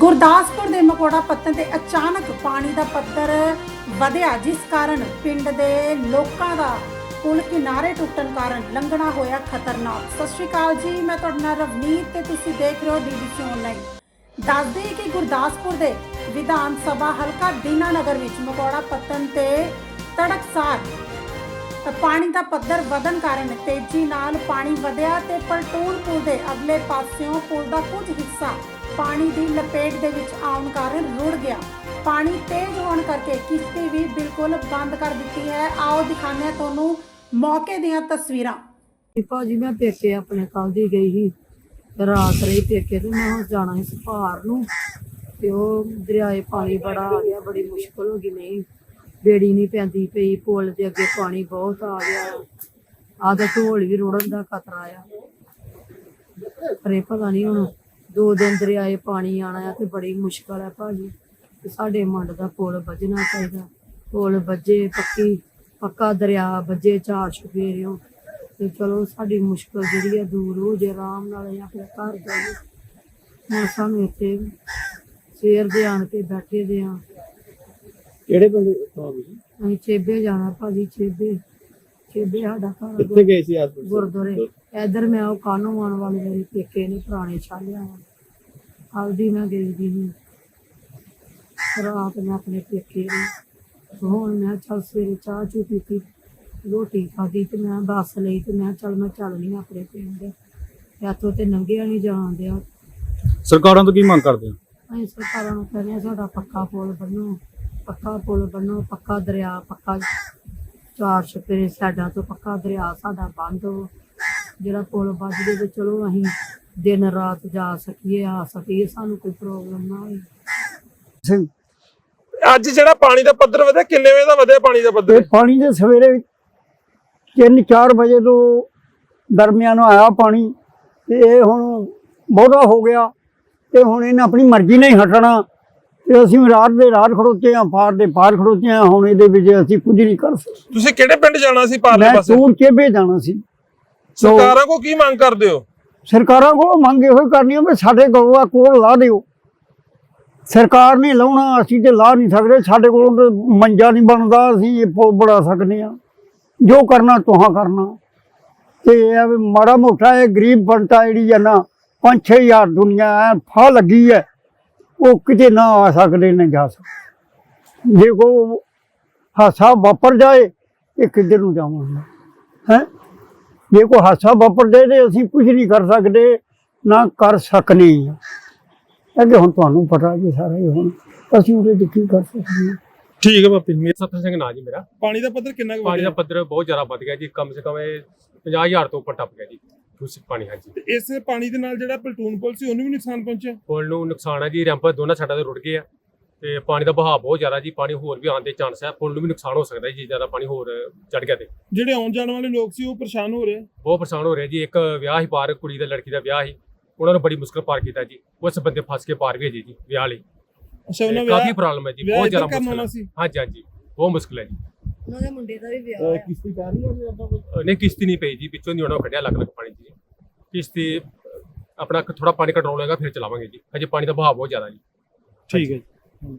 ਗੁਰਦਾਸਪੁਰ ਦੇ ਮਕੋੜਾ ਪੱਤਨ ਤੇ ਅਚਾਨਕ ਪਾਣੀ ਦਾ ਪੱਧਰ ਵਧਿਆ, ਜਿਸ ਕਾਰਨ ਪਿੰਡ ਦੇ ਲੋਕਾਂ ਦਾ ਪੁਲ ਕਿਨਾਰੇ ਟੁੱਟਣ ਕਾਰਨ ਲੰਘਣਾ ਹੋਇਆ ਖਤਰਨਾਕ। ਸਤਿ ਸ਼੍ਰੀ ਅਕਾਲ ਜੀ, ਮੈਂ ਤੁਹਾਡਾ ਨਾਲ ਰਵਨੀਤ ਤੇ ਤੁਸੀਂ ਦੇਖ ਰਹੇ ਹੋ ਡੀਡੀਸੀ ਆਨਲਾਈਨ ਦੱਸਦੇ ਕਿ ਗੁਰਦਾਸਪੁਰ ਦੇ ਵਿਧਾਨ ਸਭਾ ਹਲਕਾ ਦੀਨਾਨਗਰ ਵਿੱਚ ਮਕੋੜਾ ਪੱਤਨ ਤੇ ਤੜਕਸਾਰ ਤਾਂ ਪਾਣੀ ਦਾ ਪੱਧਰ ਵਧਣ ਕਾਰਨ ਤੇਜ਼ੀ ਨਾਲ ਪਾਣੀ ਵਧਿਆ ਤੇ ਪਲਟੂਨ ਪੁਲ ਦੇ ਅਗਲੇ ਪਾਸਿਓਂ ਪੁਲ ਦਾ ਕੁਝ ਹਿੱਸਾ ਪਾਣੀ ਦੀ ਲਪੇਟ ਦੇ ਵਿੱਚ ਆਉਣ ਕਾਰਨ ਰੁੜ ਗਿਆ। ਪਾਣੀ ਤੇਜ਼ ਹੋਣ ਕਰਕੇ ਕਿਸ਼ਤੀ ਵੀ ਬਿਲਕੁਲ ਬੰਦ ਕਰ ਦਿੱਤੀ ਹੈ। ਆਓ ਦਿਖਾਉਂਦੇ ਹਾਂ ਤੁਹਾਨੂੰ ਮੌਕੇ ਦੀਆਂ ਤਸਵੀਰਾਂ। ਭਾਜੀ, ਮੈਂ ਪੇਕੇ ਆਪਣੇ ਕੱਲ ਦੀ ਗਈ ਸੀ। ਰਾਤ ਰਹੀ ਪੇਕੇ ਤੇ, ਮੈਂ ਜਾਣਾ ਸੀ ਸਫਾਰ ਨੂੰ। ਤੇ ਉਹ ਦਰਿਆਏ ਪਾਣੀ ਬੜਾ ਆ ਗਿਆ, ਬੜੀ ਮੁਸ਼ਕਲ ਹੋ ਗਈ। ਨਹੀਂ ਬੇੜੀ ਨਹੀਂ ਪੈਂਦੀ ਪਈ, ਪੁਲ ਦੇ ਅੱਗੇ ਪਾਣੀ ਬਹੁਤ ਆ ਗਿਆ। ਆਹ ਤਾਂ ਢੋਲ ਵੀ ਰੁੜਨ ਦਾ ਖਤਰਾ ਆ। ਪਰ ਪਤਾ ਨਹੀਂ ਹੁਣ ਦੋ ਦਿਨ ਦਰਿਆਏ ਪਾਣੀ ਆਣਾ ਆ ਤੇ ਬੜੀ ਮੁਸ਼ਕਲ ਆ ਭਾਜੀ। ਤੇ ਸਾਡੇ ਮੰਡ ਦਾ ਪੁਲ ਵੱਜਣਾ ਚਾਹੀਦਾ। ਪੁਲ ਵੱਜੇ ਪੱਕੀ, ਪੱਕਾ ਦਰਿਆ ਵੱਜੇ ਚਾਰ ਸ਼ੁਬੇਰਿਓ ਤੇ ਚਲੋ ਸਾਡੀ ਮੁਸ਼ਕਲ ਜਿਹੜੀ ਆ ਦੂਰ ਹੋ ਜੇ, ਆਰਾਮ ਨਾਲ ਜਾਂ ਫਿਰ ਘਰ ਜਾਈਏ। ਹੁਣ ਸਾਨੂੰ ਇੱਥੇ ਸਵੇਰ ਦੇ ਆਣ ਕੇ ਬੈਠੇ ਦੇ ਆ। ਕਿਹੜੇ ਪਿੰਡ ਤੋਂ ਆ ਤੁਸੀਂ? ਅਸੀਂ ਚੇਬੇ ਜਾਣਾ ਭਾਜੀ ਚੇਬੇ ਚੇਬੇ ਸਾਡਾ ਘਰ ਕਿੱਥੇ ਗਏ ਸੀ ਹਸਪੀਟਲ ਗੁਰਦੁਆਰੇ। ਇਧਰ ਮੈਂ ਉਹ ਕਾਨੂੰ ਆਉਣ ਵਾਲੇ ਮੇਰੇ ਪੇਕੇ ਨੇ ਪੁਰਾਣੇ ਛਾਲਿਆ ਹਲਦੀ ਮੈਂ ਗਈ ਦੀ ਸੀ। ਰਾਤ ਮੈਂ ਆਪਣੇ ਪੇਕੇ ਨੂੰ ਹੁਣ ਮੈਂ ਚੱਲ ਸਵੇਰੇ ਚਾਹ ਚੂ ਪੀਤੀ ਰੋਟੀ ਖਾਧੀ ਤੇ ਮੈਂ ਬੱਸ ਲਈ ਤੇ ਮੈਂ ਚੱਲ ਮੈਂ ਚੱਲਣੀ ਆਪਣੇ ਪਿੰਡ। ਇੱਥੋਂ ਤੇ ਨੰਗਿਆ ਨਹੀਂ ਜਾਣ ਦਿਆ। ਸਰਕਾਰਾਂ ਤੋਂ ਕੀ ਮੰਗ ਕਰਦੇ ਹੋ? ਅਸੀਂ ਸਰਕਾਰਾਂ ਨੂੰ ਕਹਿੰਦੇ ਹਾਂ ਸਾਡਾ ਪੱਕਾ ਪੁਲ ਬਣੋ। ਪੱਕਾ ਪੁਲ ਬਣੋ ਪੱਕਾ ਦਰਿਆ ਪੱਕਾ ਚਾਰ ਛਪੇਰੇ ਸਾਡਾ ਤੋਂ ਪੱਕਾ ਦਰਿਆ ਸਾਡਾ ਬੰਦ ਹੋ। ਜਿਹੜਾ ਪੁਲ ਵੱਜ ਜੇ ਤੇ ਚਲੋ ਅਸੀਂ ਦਿਨ ਰਾਤ ਜਾ ਸਕੀਏ ਆ ਸਕੀਏ ਸਾਨੂੰ ਕੋਈ ਪ੍ਰੋਬਲਮ ਨਾ ਸਿੰਘ। ਅੱਜ ਜਿਹੜਾ ਪਾਣੀ ਦਾ ਪੱਧਰ ਵਧਿਆ ਕਿੰਨੇ ਵਜੇ ਦਾ ਵਧਿਆ ਪਾਣੀ ਦਾ ਪੱਧਰ? ਇਹ ਪਾਣੀ ਦੇ ਸਵੇਰੇ 3-4 ਵਜੇ ਤੋਂ ਦਰਮਿਆਨ ਆਇਆ ਪਾਣੀ। ਤੇ ਇਹ ਹੁਣ ਬਹੁਤਾ ਹੋ ਗਿਆ। ਤੇ ਹੁਣ ਇਹਨੇ ਆਪਣੀ ਮਰਜ਼ੀ ਨਾਲ ਹੀ ਹਟਣਾ। ਤੇ ਅਸੀਂ ਰਾਤ ਦੇ ਰਾਤ ਖੜੋਤੇ ਆ ਪਾਰ ਦੇ ਪਾਰ ਖੜੋਤੇ ਆ ਹੁਣ ਇਹਦੇ ਵਿੱਚ ਅਸੀਂ ਕੁਝ ਨਹੀਂ ਕਰ ਸਕਦੇ। ਤੁਸੀਂ ਕਿਹੜੇ ਪਿੰਡ ਜਾਣਾ ਸੀ ਪਾਰਲੇ ਮੈਂ ਪਾਸੇ? ਟੂਰ ਕੇ ਜਾਣਾ ਸੀ। ਸਰਕਾਰਾਂ ਕੋ ਕੀ ਮੰਗ ਕਰਦੇ ਹੋ? ਸਰਕਾਰਾਂ ਕੋਲ ਮੰਗੇ ਹੋਏ ਕਰਨੀ ਵੀ ਸਾਡੇ ਕੋਲ ਆ ਕੋਲ ਲਾ ਦਿਓ। ਸਰਕਾਰ ਨੇ ਲਾਉਣਾ ਅਸੀਂ ਤੇ ਲਾ ਨਹੀਂ ਸਕਦੇ। ਸਾਡੇ ਕੋਲ ਮੰਜਾ ਨਹੀਂ ਬਣਦਾ ਅਸੀਂ ਇਹ ਪੁਲ ਬਣਾ ਸਕਦੇ ਆ ਜੋ ਕਰਨਾ ਤੁਹਾਂ ਕਰਨਾ। ਤੇ ਇਹ ਮਾੜਾ ਮੋਟਾ ਇਹ ਗਰੀਬ ਬੰਟਾ ਜਿਹੜੀ ਆ ਨਾ 5-6000 ਦੁਨੀਆ ਐ ਫਾ ਲੱਗੀ ਹੈ ਉਹ ਕਿਤੇ ਨਾ ਆ ਸਕਦੇ ਨੇ ਜਾ ਸਕਦੇ ਜੇ ਕੋ ਹਾਸਾ ਵਾਪਰ ਜਾਏ ਇਹ ਕਿੱਧਰ ਨੂੰ ਜਾਵਾਂਗੇ? ਹੈ? ਜੇ ਕੋਈ ਹਾਸਾ ਵਾਪਰਦੇ ਤੇ ਅਸੀਂ ਕੁਝ ਨਹੀਂ ਕਰ ਸਕਦੇ ਨਾ ਕਰ ਸਕਨੇ ਹਾਂ ਅੱਗੇ ਹੁਣ ਤੁਹਾਨੂੰ ਪਤਾ ਜੀ ਸਾਰਾ ਹੀ ਹੁਣ ਅਸੀਂ ਉਹਦੇ ਤੇ ਕੀ ਕਰ ਸਕਦੇ ਹਾਂ? ਠੀਕ ਹੈ ਬਾਪੀ ਮੇਰਾ ਸਤਰ ਸਿੰਘ ਨਾਂ ਜੀ ਮੇਰਾ। ਪਾਣੀ ਦਾ ਪੱਧਰ ਕਿੰਨਾ ਕੁ ਪਾਣੀ ਦਾ ਪੱਧਰ ਬਹੁਤ ਜ਼ਿਆਦਾ ਵੱਧ ਗਿਆ ਜੀ ਕਮ ਸੇ ਕਮ ਇਹ 50000 ਤੋਂ ਉੱਪਰ ਟੱਪ ਗਿਆ ਜੀ। ਦੂਸ਼ਿਤ ਪਾਣੀ ਹਾਂਜੀ। ਤੇ ਇਸ ਪਾਣੀ ਦੇ ਨਾਲ ਜਿਹੜਾ ਪਲਟੂਨ ਪੁਲ ਸੀ ਉਹਨੂੰ ਵੀ ਨੁਕਸਾਨ ਪਹੁੰਚਿਆ? ਪੁਲ ਨੂੰ ਨੁਕਸਾਨ ਹੈ ਜੀ ਰੈਂਪ ਦੋਨਾਂ ਸਾਈਡਾਂ ਤੇ ਰੁੜ ਗਏ ਆ। ਤੇ ਪਾਣੀ ਦਾ ਵਹਾਅ ਬਹੁਤ ਜ਼ਿਆਦਾ ਜੀ ਪਾਣੀ ਹੋਰ ਵੀ ਆਉਣ ਦੇ ਚਾਂਸ ਹੈ ਪੁਲ ਨੂੰ ਵੀ ਨੁਕਸਾਨ ਹੋ ਸਕਦਾ ਜੀ ਜ਼ਿਆਦਾ ਪਾਣੀ ਹੋਰ ਚੜ ਗਿਆ ਤੇ। ਜਿਹੜੇ ਆਉਣ ਜਾਣ ਵਾਲੇ ਲੋਕ ਸੀ ਉਹ ਪਰੇਸ਼ਾਨ ਹੋ ਰਹੇ ਬਹੁਤ ਪਰੇਸ਼ਾਨ ਹੋ ਰਿਹਾ ਜੀ। ਇੱਕ ਵਿਆਹ ਹੀ ਪਾਰ ਕੁੜੀ ਦਾ ਲੜਕੀ ਦਾ ਵਿਆਹ ਹੀ। ਉਹਨਾਂ ਨੂੰ ਬੜੀ ਮੁਸ਼ਕਲ ਪਾਰ ਕੀਤਾ ਜੀ। ਉਸ ਬੰਦੇ ਫਸ ਕੇ ਪਾਰ ਹੈ ਜੀ ਵਿਆਹ ਲਈ। ਅੱਛਾ ਉਹਨਾਂ ਤੇ ਕਾਫੀ ਵਿਆਹ ਪ੍ਰੋਬਲਮ ਹੈ ਜੀ ਵਿਆਹ ਬਹੁਤ ਜ਼ਿਆਦਾ ਮੁਸ਼ਕਲ ਹੈ ਹਾਂਜੀ ਹਾਂਜੀ ਬਹੁਤ ਮੁਸ਼ਕਲ ਹੈ ਜੀ। ਉਹਨਾਂ ਦੇ ਮੁੰਡੇ ਦਾ ਵੀ ਵਿਆਹ ਕਿਸ਼ਤੀ ਕਰ ਰਹੀ ਹੈ ਨਹੀਂ ਕਿਸ਼ਤੀ ਨਹੀਂ ਪਈ ਜੀ ਵਿੱਚੋਂ ਦੀ ਉਹਨਾਂ ਕੱਢਿਆ ਲੱਗ ਲੱਗ ਪਾਣੀ ਜੀ। ਕਿਸ਼ਤੀ ਅਹ ਆਪਣਾ ਥੋੜਾ ਪਾਣੀ ਕੰਟਰੋਲ ਹੋਏਗਾ, ਫਿਰ ਚਲਾਵਾਂਗੇ ਜੀ। ਹਜੇ ਪਾਣੀ ਦਾ ਵਹਾਅ ਬਹੁਤ ਜ਼ਿਆਦਾ ਜੀ। ਠੀਕ ਹੈ ਜੀ।